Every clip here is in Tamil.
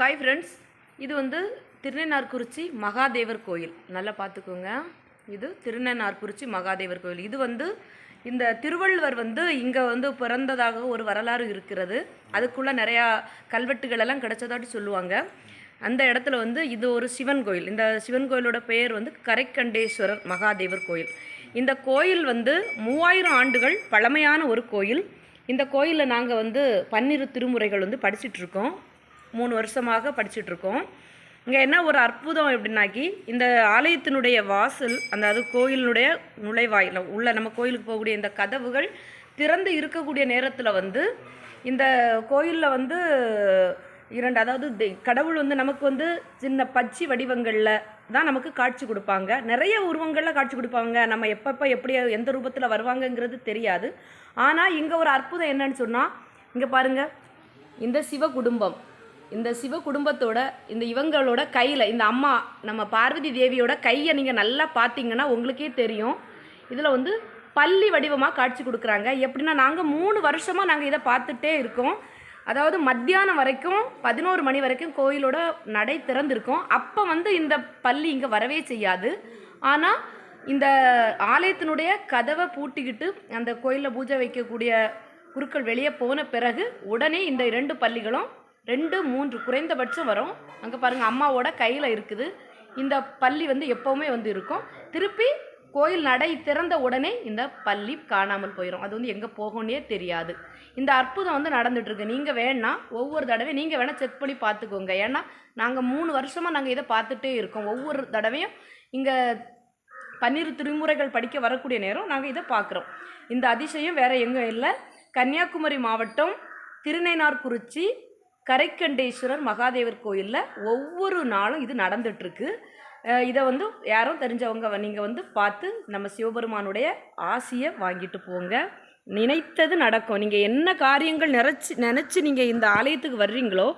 ஹாய் ஃப்ரெண்ட்ஸ் இது வந்து திருநென்னார்குறிச்சி மகாதேவர் கோயில். நல்லா பார்த்துக்கோங்க. இது திருநென்னார்குறிச்சி மகாதேவர் கோயில். இது வந்து இந்த திருவள்ளுவர் வந்து இங்கே வந்து பிறந்ததாக ஒரு வரலாறு இருக்கிறது. அதுக்குள்ளே நிறையா கல்வெட்டுகள் எல்லாம் சொல்லுவாங்க. அந்த இடத்துல வந்து இது ஒரு சிவன் கோயில். இந்த சிவன் கோயிலோட பெயர் வந்து கரைக்கண்டேஸ்வரர் மகாதேவர் கோயில். இந்த கோயில் வந்து மூவாயிரம் ஆண்டுகள் பழமையான ஒரு கோயில். இந்த கோயிலில் நாங்கள் வந்து பன்னிரு திருமுறைகள் வந்து படிச்சிட்டு இருக்கோம். மூணு வருஷமாக படிச்சிட்டு இருக்கோம் இங்கே என்ன ஒரு அற்புதம் எப்படின்னாக்கி இந்த ஆலயத்தினுடைய வாசல் அந்த அது கோயிலினுடைய நுழைவாயில் உள்ள நம்ம கோயிலுக்கு போகக்கூடிய இந்த கதவுகள் திறந்து இருக்கக்கூடிய நேரத்தில் வந்து இந்த கோயிலில் வந்து இரண்டு அதாவது கடவுள் வந்து நமக்கு வந்து சின்ன பச்சி வடிவங்களில் தான் நமக்கு காட்சி கொடுப்பாங்க. நிறைய உருவங்களில் காட்சி கொடுப்பாங்க. நம்ம எப்பப்போ எப்படி எந்த ரூபத்தில் வருவாங்கங்கிறது தெரியாது. ஆனால் இங்கே ஒரு அற்புதம் என்னன்னு சொன்னால் இங்கே பாருங்க இந்த சிவ குடும்பம் இந்த சிவ குடும்பத்தோட இந்த இவங்களோட கையில் இந்த அம்மா நம்ம பார்வதி தேவியோட கையை நீங்கள் நல்லா பார்த்தீங்கன்னா உங்களுக்கே தெரியும். இதில் வந்து பள்ளி வடிவமாக காட்சி கொடுக்குறாங்க. எப்படின்னா நாங்கள் மூணு வருஷமாக நாங்கள் இதை பார்த்துட்டே இருக்கோம். அதாவது மத்தியானம் வரைக்கும் பதினோரு மணி வரைக்கும் கோயிலோட நடை திறந்திருக்கும். அப்போ வந்து இந்த பள்ளி இங்கே வரவே செய்யாது. ஆனால் இந்த ஆலயத்தினுடைய கதவை பூட்டிக்கிட்டு அந்த கோயிலில் பூஜை வைக்கக்கூடிய குருக்கள் வெளியே போன பிறகு உடனே இந்த இரண்டு பள்ளிகளும் ரெண்டு மூன்று குறைந்தபட்சம் வரும். அங்கே பாருங்கள் அம்மாவோட கையில் இருக்குது. இந்த பள்ளி வந்து எப்போவுமே வந்து இருக்கும். திருப்பி கோயில் நடை திறந்த உடனே இந்த பள்ளி காணாமல் போயிடும் அது வந்து எங்கே போகணுன்னே தெரியாது. இந்த அற்புதம் வந்து நடந்துகிட்ருக்கு நீங்கள் வேணா ஒவ்வொரு தடவை நீங்கள் வேணால் செக் பண்ணி பார்த்துக்கோங்க. ஏன்னா நாங்கள் மூணு வருஷமாக நாங்கள் இதை பார்த்துட்டே இருக்கோம். ஒவ்வொரு தடவையும் இங்கே பன்னிரு திருமுறைகள் படிக்க வரக்கூடிய நேரம் நாங்கள் இதை பார்க்குறோம். இந்த அதிசயம் வேறு எங்கே இல்லை. கன்னியாகுமரி மாவட்டம் திருநெய்னார்குறிச்சி கரைக்கண்டேஸ்வரர் மகாதேவர் கோயிலில் ஒவ்வொரு நாளும் இது நடந்துட்டுருக்கு. இதை வந்து யாரும் தெரிஞ்சவங்க நீங்கள் வந்து பார்த்து நம்ம சிவபெருமானுடைய ஆசையை வாங்கிட்டு போங்க. நினைத்தது நடக்கும். நீங்கள் என்ன காரியங்கள் நினச்சி நினச்சி நீங்கள் இந்த ஆலயத்துக்கு வர்றீங்களோ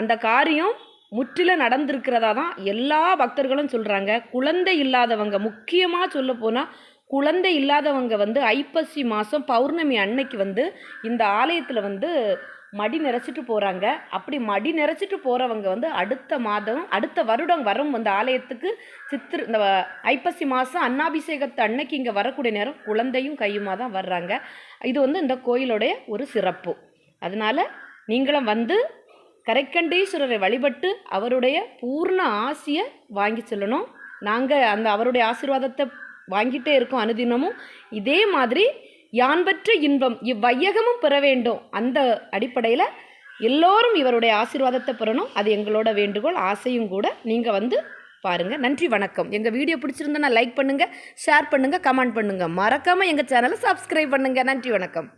அந்த காரியம் முற்றிலும் நடந்திருக்கிறதா தான் எல்லா பக்தர்களும் சொல்கிறாங்க குழந்தை இல்லாதவங்க முக்கியமாக சொல்ல போனால் குழந்தை இல்லாதவங்க வந்து ஐப்பசி மாதம் பௌர்ணமி அன்னைக்கு வந்து இந்த ஆலயத்தில் வந்து மடி நிறைச்சிட்டு போகிறாங்க அப்படி மடி நிறைச்சிட்டு போகிறவங்க வந்து அடுத்த மாதம் அடுத்த வருடம் வரும் அந்த ஆலயத்துக்கு சித்திர இந்த ஐப்பசி மாதம் அன்னாபிஷேகத்து அன்னைக்கு இங்கே வரக்கூடிய நேரம் குழந்தையும் கையுமாக தான் வர்றாங்க. இது வந்து இந்த கோயிலுடைய ஒரு சிறப்பு. அதனால் நீங்களும் வந்து கரைக்கண்டீஸ்வரரை வழிபட்டு அவருடைய பூர்ண ஆசையை வாங்கி செல்லணும். நாங்கள் அந்த அவருடைய ஆசீர்வாதத்தை வாங்கிட்டே இருக்கோம். அனுதினமும் இதே மாதிரி யான்பற்ற இன்பம் இவ்வையகமும் பெற வேண்டும். அந்த அடிப்படையில் எல்லோரும் இவருடைய ஆசீர்வாதத்தை பெறணும். அது எங்களோட வேண்டுகோள். ஆசையும் கூட நீங்கள் வந்து பாருங்கள் நன்றி வணக்கம். எங்கள் வீடியோ பிடிச்சிருந்தா லைக் பண்ணுங்கள் ஷேர் பண்ணுங்கள் கமெண்ட் பண்ணுங்கள் மறக்காமல் எங்கள் சேனலை சப்ஸ்கிரைப் பண்ணுங்கள் நன்றி வணக்கம்.